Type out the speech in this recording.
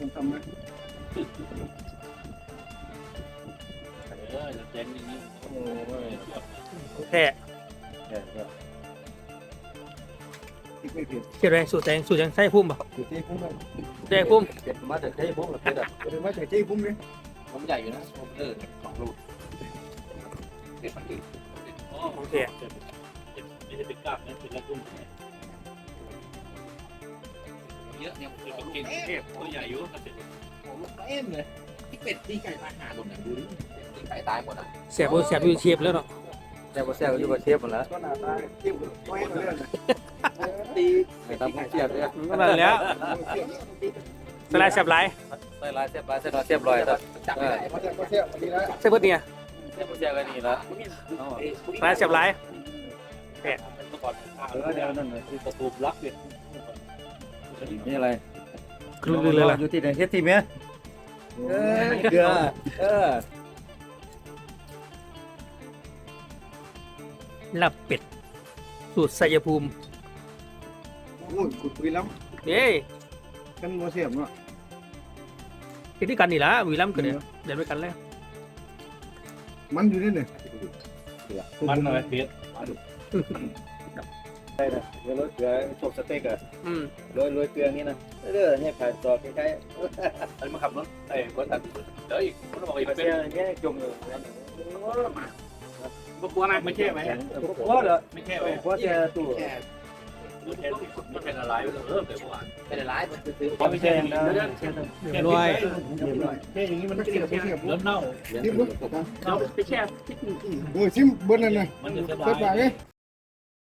ผมทำนะเออจะเจ๊งอย่างนี้โอ้ยแท้อีกไม่ผิดเขียนไว้สูตรแตงสูตรยังใส่พุ่มป่ะอยู่ที่พุ่มเลยใส่พุ่มเก็บมาจากที่พวกเราเป็นแบบเดี๋ยวมาจากที่พุ่มนี่ผมใหญ่อยู่นะผมเออสองลูกเก็บมันอีกอ๋อโอเคไม่ใช่เป็นกล้ามนะเป็นละกุ้ง เยอะเนี่ยคือเป็นกินเทพตัวใหญ่อยู่ครับผมเอ็มเลยที่เป็ดที่ไก่ตายหาหมดนะดูดิที่ไก่ตายหมดอะเสียบเสียบอยู่เชียบแล้วเนาะแต่ว่าแซ่บอยู่กับเชฟหมดแล้วก็หน้าตาที่ไม่ให้เรื่องนะตีไก่ตามผมเสียบเลยก็นั่นแหล้วสไลด์เสียบหลายใส่ลายเสียบลายใส่ลายเสียบลอยครับจับไม่ได้เขาจะก็เสียวันนี้แล้วใส่เบิดเนี่ยเสียบเสียบกันนี่ละสไลด์เสียบหลายเออเดี๋ยวนั่นคือประตูลักเลย นี่อะไรคลึงเลยล่ะอยู่ที่ไหนเฮ็ดที่เมียเออเกลือเออลาบเป็ด สูตรสัยภูมิโอ้ยขุดคุยล้เย้ำกันโมเสียมเนาะกินด้วยกันนี่ละวีลัมกันเนี่ยเดินด้วยกันเลยมันอยู่นี่เนี่ยมันอะไรเผ็ด ใช่นะเกลือเกลือชกสเต็กอะอืมโรยโรยเกลือนี่นะเรื่อยเนี่ยผ่านจอใกล้ๆอันมาขับรถไอ้คนตัดเดี๋ยวอีกคนบอกอีกเป็นเนี่ยจมอยู่บกลัวไหมไม่ใช่ไหมเพราะเหรอไม่ใช่เพราะจะตู้ไม่เป็นอะไรเออเป็นว่าเป็นอะไรมันซื้อไม่ใช่นะเรียบร้อยแค่อย่างนี้มันเสียบเสียบเริ่มเน่าที่พุ่มเราไปแช่โอ้ยซิมเบิ้ลนั่นเลยมันจะสเปิดปาบากยเลย